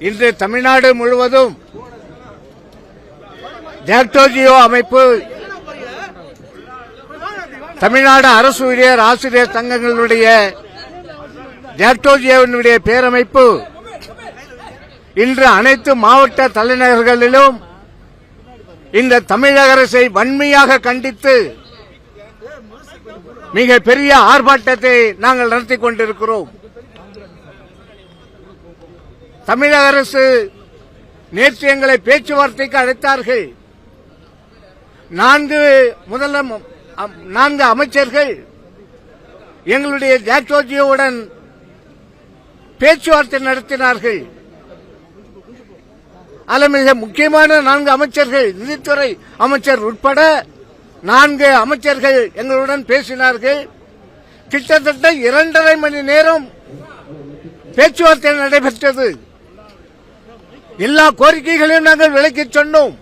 இன்று தமிழ்நாடு முழுவதும் ஜாக்டோஜியோ அமைப்பு தமிழ்நாடு அரசு ஊழியர் ஆசிரியர் சங்கங்களுடைய ஜாக்டோஜியோவினுடைய பேரமைப்பு இன்று அனைத்து மாவட்ட தலைநகர்களிலும் இந்த தமிழக அரசை வன்மையாக கண்டித்து மிக பெரிய ஆர்ப்பாட்டத்தை நாங்கள் நடத்தி கொண்டிருக்கிறோம். தமிழக அரசு நேற்று எங்களை பேச்சுவார்த்தைக்கு அழைத்தார்கள். நான்கு முதலம் நான்கு அமைச்சர்கள் எங்களுடைய ஜாக்டோஜியோவுடன் பேச்சுவார்த்தை நடத்தினார்கள். அதில் மிக முக்கியமான நான்கு அமைச்சர்கள் நிதித்துறை அமைச்சர் உட்பட நான்கு அமைச்சர்கள் எங்களுடன் பேசினார்கள். கிட்டத்தட்ட இரண்டரை மணி நேரம் பேச்சுவார்த்தை நடைபெற்றது. எல்லா கோரிக்கைகளையும் நாங்கள் விளக்கிச் சொன்னோம்.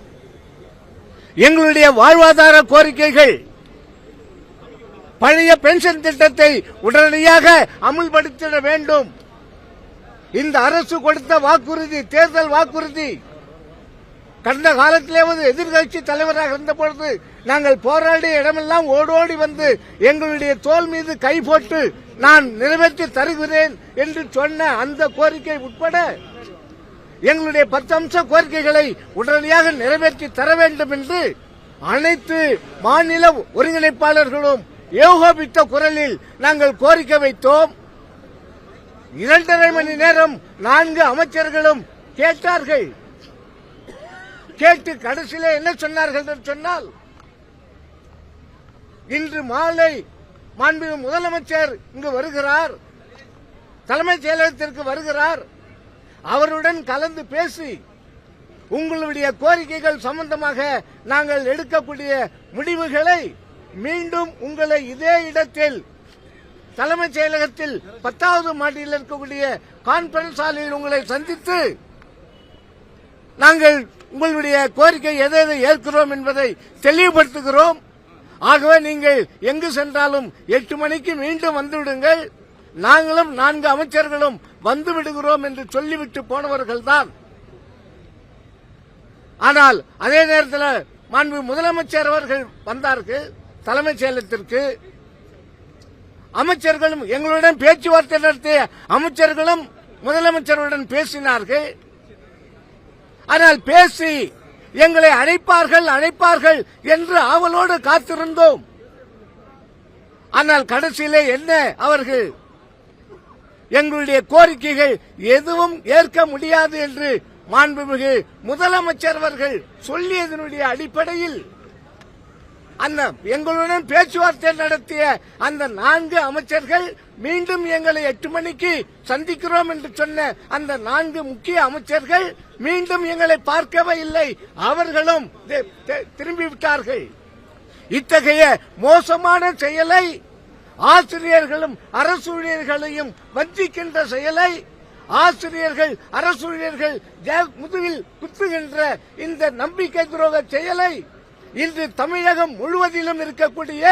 எங்களுடைய வாழ்வாதார கோரிக்கைகள் பழைய பென்ஷன் திட்டத்தை உடனடியாக அமுல்படுத்திட வேண்டும். இந்த அரசு கொடுத்த வாக்குறுதி தேர்தல் வாக்குறுதி கடந்த காலத்திலேயாவது எதிர்கட்சி தலைவராக இருந்த பொழுது நாங்கள் போராடிய இடமெல்லாம் ஓடோடி வந்து எங்களுடைய தோல் மீது கை போட்டு நான் நிறைவேற்றி தருகிறேன் என்று சொன்ன அந்த கோரிக்கை உட்பட எங்களுடைய பத்து அம்ச கோரிக்கைகளை உடனடியாக நிறைவேற்றி தர வேண்டும் என்று அனைத்து மாநில ஒருங்கிணைப்பாளர்களும் ஏகோபித்த குரலில் நாங்கள் கோரிக்கை வைத்தோம். இரண்டரை மணி நேரம் நான்கு அமைச்சர்களும் கேட்டார்கள். கேட்டு கடைசியிலே என்ன சொன்னார்கள் என்று சொன்னால் இன்று மாலை மாண்பு முதலமைச்சர் இங்கு வருகிறார் தலைமைச் செயலகத்திற்கு வருகிறார். அவருடன் கலந்து பேசி உங்களுடைய கோரிக்கைகள் சம்பந்தமாக நாங்கள் எடுக்கக்கூடிய முடிவுகளை மீண்டும் உங்களை இதே இடத்தில் தலைமைச் செயலகத்தில் பத்தாவது மாடியில் இருக்கக்கூடிய கான்பரன்ஸ் ஹாலில் உங்களை சந்தித்து நாங்கள் உங்களுடைய கோரிக்கை எதை எதை ஏற்கிறோம் என்பதை தெளிவுபடுத்துகிறோம். ஆகவே நீங்கள் எங்கு சென்றாலும் எட்டு மணிக்கு மீண்டும் வந்துவிடுங்கள். நாங்களும் நான்கு அமைச்சர்களும் வந்து விடுகிறோம் என்று சொல்லிவிட்டு போனவர்கள்தான். ஆனால் அதே நேரத்தில் மாண்பு முதலமைச்சர் அவர்கள் வந்தார்கள் தலைமைச் செயலத்திற்கு அமைச்சர்களும் எங்களுடன் பேச்சுவார்த்தை நடத்திய அமைச்சர்களும் முதலமைச்சருடன் பேசினார்கள். ஆனால் பேசி எங்களை அழைப்பார்கள் அழைப்பார்கள் என்று ஆவலோடு காத்திருந்தோம். ஆனால் கடைசியிலே என்ன அவர்கள் எங்களுடைய கோரிக்கைகள் எதுவும் ஏற்க முடியாது என்று மாண்புமிகு முதலமைச்சர் அவர்கள் சொல்லியதனுடைய அடிப்படையில் அந்த எங்களுடன் பேச்சுவார்த்தை நடத்திய அந்த நான்கு அமைச்சர்கள் மீண்டும் எங்களை எட்டு மணிக்கு சந்திக்கிறோம் என்று சொன்ன அந்த நான்கு முக்கிய அமைச்சர்கள் மீண்டும் எங்களை பார்க்கவே இல்லை. அவர்களும் திரும்பிவிட்டார்கள். இத்தகைய மோசமான செயலை ஆசிரியர்களும் அரசூழியர்களையும் வஞ்சிக்கின்ற செயலை ஆசிரியர்கள் அரசூழியர்கள் முதுகில் குத்துகின்ற இந்த நம்பிக்கை துரோக செயலை இன்று தமிழகம் முழுவதிலும் இருக்கக்கூடிய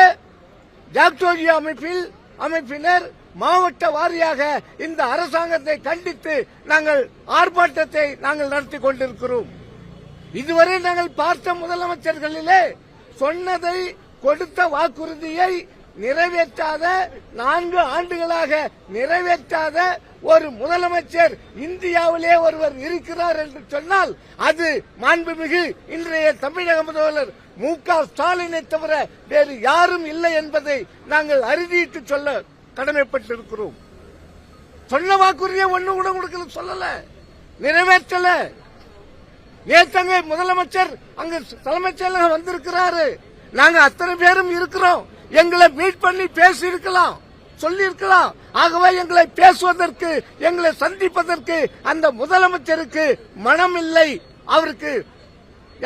ஜாக்டோஜியா அமைப்பில் அமைப்பினர் மாவட்ட வாரியாக இந்த அரசாங்கத்தை கண்டித்து நாங்கள் ஆர்ப்பாட்டத்தை நாங்கள் நடத்தி கொண்டிருக்கிறோம். இதுவரை நாங்கள் பார்த்த முதலமைச்சர்களிலே சொன்னதை கொடுத்த வாக்குறுதியை நிறைவேற்றாத நான்கு ஆண்டுகளாக நிறைவேற்றாத ஒரு முதலமைச்சர் இந்தியாவிலே ஒருவர் இருக்கிறார் என்று சொன்னால் அது மாண்புமிகு இன்றைய தமிழக முதல்வர் மு க ஸ்டாலினை தவிர வேறு யாரும் இல்லை என்பதை நாங்கள் அறுதியிட்டு சொல்ல கடமைப்பட்டிருக்கிறோம். சொன்ன வாக்குறுதியை ஒண்ணு கூட கொடுக்கல சொல்லல. நிறைவேற்றல. நேற்றங்க முதலமைச்சர் அங்கு தலைமைச் செயலகம் வந்திருக்கிறாரு. நாங்க அத்தனை பேரும் இருக்கிறோம். எங்களை மீட் பண்ணி பேசி இருக்கலாம் சொல்லி இருக்கலாம் ஆகவே எங்களை பேசுவதற்கு எங்களை சந்திப்பதற்கு அந்த முதலமைச்சருக்கு மனம் இல்லை அவருக்கு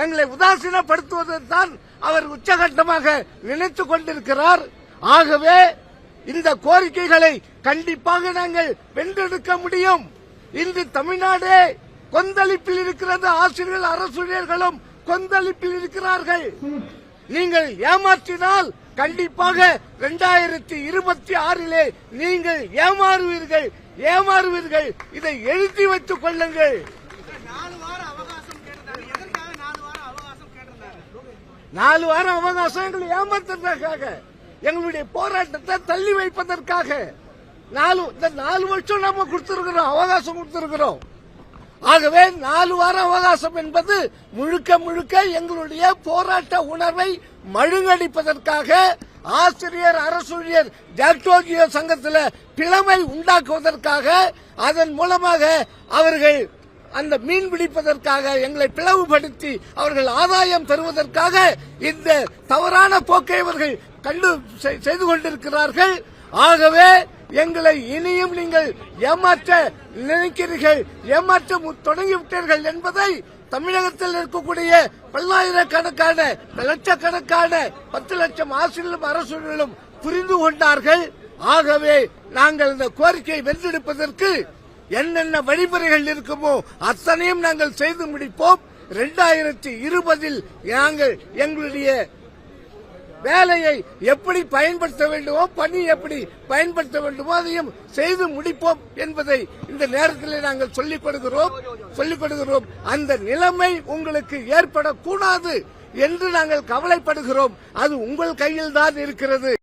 எங்களை உதாசீனப்படுத்துவதை தான் அவர் உச்சகட்டமாக நினைத்து கொண்டிருக்கிறார். ஆகவே இந்த கோரிக்கைகளை கண்டிப்பாக நாங்கள் வென்றெடுக்க முடியும். இன்று தமிழ்நாடே கொந்தளிப்பில் இருக்கிறது. ஆசிரியர்கள் அரசுரியர்களும் கொந்தளிப்பில் இருக்கிறார்கள். நீங்கள் ஏமாற்றினால் கண்டிப்பாக இரண்டாயிரத்தி இருபத்தி ஆறிலே நீங்கள் ஏமாறுவீர்கள் ஏமாறுவீர்கள். இதை எழுதி வைத்துக் கொள்ளுங்கள். நாலு வாரம் அவகாசம் நாலு வாரம் நாலு வாரம் அவகாசம் எங்களை ஏமாத்துறதுக்காக எங்களுடைய போராட்டத்தை தள்ளி வைப்பதற்காக. நாலு இந்த நாலு வருஷம் நாம கொடுத்திருக்கிறோம் அவகாசம் கொடுத்திருக்கிறோம். ஆகவே நாலு வார அவகாசம் என்பது முழுக்க முழுக்க எங்களுடைய போராட்ட உணர்வை மழுங்கடிப்பதற்காக ஆசிரியர் அரசூழியர் ஜாக்டோஜியோ சங்கத்தில் பிளமை உண்டாக்குவதற்காக அதன் மூலமாக அவர்கள் அந்த மீன் பிடிப்பதற்காக எங்களை பிளவுபடுத்தி அவர்கள் ஆதாயம் தருவதற்காக இந்த தவறான போக்கை அவர்கள் கண்டு செ- செய்து கொண்டிருக்கிறார்கள். ஆகவே எங்களை இனியும் நீங்கள் ஏமாற்ற நினைக்கிறீர்கள் ஏமாற்ற மு- தொடங்கிவிட்டீர்கள் என்பதை தமிழகத்தில் இருக்கக்கூடிய பல்லாயிரக்கணக்கான லட்சக்கணக்கான பத்து லட்சம் ஆசிரியர்களும் அரசுகளும் புரிந்து கொண்டார்கள். ஆகவே நாங்கள் இந்த கோரிக்கையை வென்றெடுப்பதற்கு என்னென்ன வழிமுறைகள் இருக்குமோ அத்தனையும் நாங்கள் செய்து முடிப்போம். இரண்டாயிரத்தி இருபதில் நாங்கள் எங்களுடைய வேலையை எப்படி பயன்படுத்த வேண்டுமோ பணி எப்படி பயன்படுத்த வேண்டுமோ அதையும் செய்து முடிப்போம் என்பதை இந்த நேரத்தில் நாங்கள் சொல்லிக் கொடுக்கிறோம் சொல்லிக் கொடுக்கிறோம். அந்த நிலைமை உங்களுக்கு ஏற்படக்கூடாது என்று நாங்கள் கவலைப்படுகிறோம். அது உங்கள் கையில் தான் இருக்கிறது.